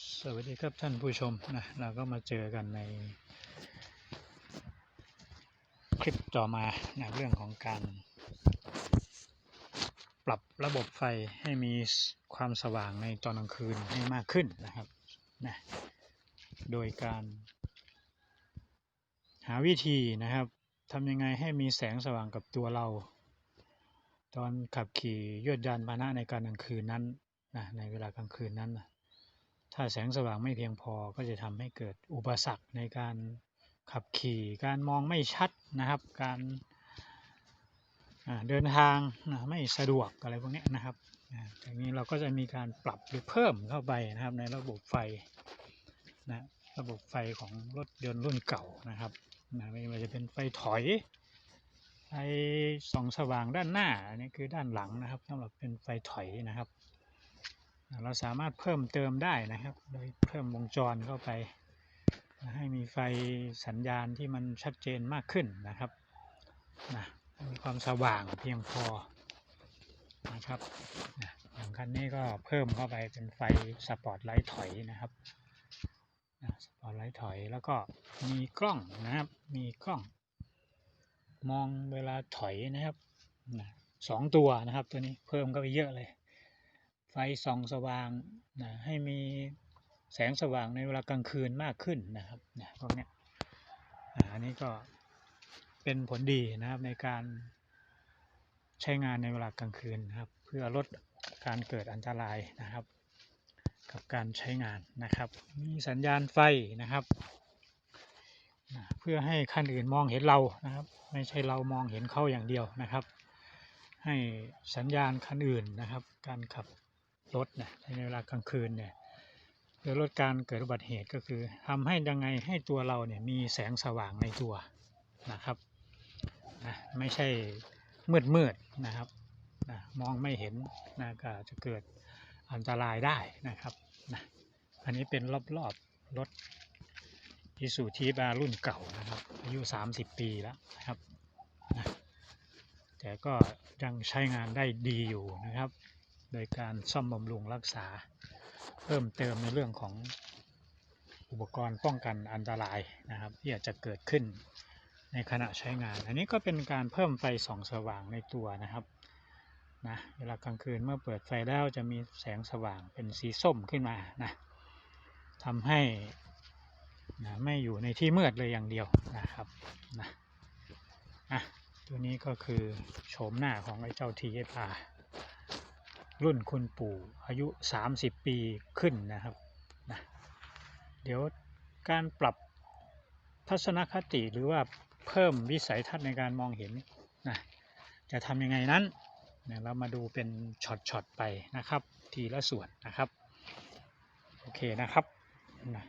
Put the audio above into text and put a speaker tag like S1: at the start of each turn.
S1: สวัสดีครับท่านผู้ชมนะเราก็มาเจอกันใน คลิปต่อมานะเรื่องของการ ปรับระบบไฟให้มีความสว่างในตอนกลางคืนให้มากขึ้นนะครับนะโดยการหาวิธีนะครับทำยังไงให้มีแสงสว่างกับตัวเรา ตอนขับขี่ยวดยานพาหนะในการกลางคืนนั้นนะในเวลากลางคืนนั้นนะ ถ้าแสงสว่างไม่เพียงพอก็จะทำให้เกิดอุปสรรคในการขับขี่การมองไม่ชัดนะครับ การเดินทางไม่สะดวกอะไรพวกนี้นะครับอ่าอย่างนี้เราก็จะมีการปรับหรือเพิ่มเข้าไปนะครับในระบบไฟนะระบบไฟของรถยนต์รุ่นเก่านะครับนะไม่ว่าจะเป็นไฟถอยไฟส่องสว่างด้านหน้าอันนี้คือด้านหลังนะครับสำหรับเป็นไฟถอยนะครับ เราสามารถเพิ่มเติมได้นะครับ โดยเพิ่มวงจรเข้าไป ให้มีไฟสัญญาณที่มันชัดเจนมากขึ้นนะครับนะมีความสว่างเพียงพอนะครับนะอย่างคันนี้ก็เพิ่มเข้าไปเป็นไฟสปอตไลท์ถอยนะครับนะสปอตไลท์ถอยแล้วก็มีกล้องนะครับ มีกล้อง มองเวลาถอยนะครับนะสองตัวนะครับตัวนี้เพิ่มก็ไปเยอะเลย ไฟส่องสว่างนะให้มีแสงสว่างในเวลากลางคืนมากขึ้นนะครับนะพวกนี้อันนี้ก็เป็นผลดีนะครับในการใช้งานในเวลากลางคืนนะครับ เพื่อลดการเกิดอันตรายนะครับ กับการใช้งานนะครับ มีสัญญาณไฟนะครับนะเพื่อให้คันอื่นมองเห็นเรานะครับ ไม่ใช่เรามองเห็นเขาอย่างเดียวนะครับ ให้สัญญาณคันอื่นนะครับ การขับ รถนะในเวลากลางคืนเนี่ยเพื่อลดการเกิดอุบัติเหตุก็คือทำให้ยังไงให้ตัวเราเนี่ยมีแสงสว่างในตัวนะครับนะไม่ใช่มืดมืดนะครับนะมองไม่เห็นนะก็จะเกิดอันตรายได้นะครับนะอันนี้เป็นรอบๆรถอิสูทีบารุ่นเก่านะครับอายุ 30 ปีแล้วนะครับนะแต่ก็ยังใช้งานได้ดีอยู่นะครับ โดยการซ่อมบำรุงรักษา เพิ่มเติมในเรื่องของอุปกรณ์ป้องกันอันตรายนะครับ ที่อาจจะเกิดขึ้นในขณะใช้งาน อันนี้ก็เป็นการเพิ่มไฟส่องสว่างในตัวนะครับนะเวลากลางคืนเมื่อเปิดไฟแล้วจะมีแสงสว่างเป็นสีส้มขึ้นมานะทำให้นะไม่อยู่ในที่มืดเลยอย่างเดียวนะครับนะอะตัวนี้ก็คือโฉมหน้าของไอ้เจ้าทีเออา รุ่นคุณปู่อายุ 30 ปีขึ้นนะครับนะเดี๋ยวการปรับทัศนคติหรือว่าเพิ่มวิสัยทัศน์ในการมองเห็นนะจะทำยังไงนั้นเนี่ยเรามาดูเป็นช็อตๆไปนะครับ ทีละส่วนนะครับ โอเคนะครับนะ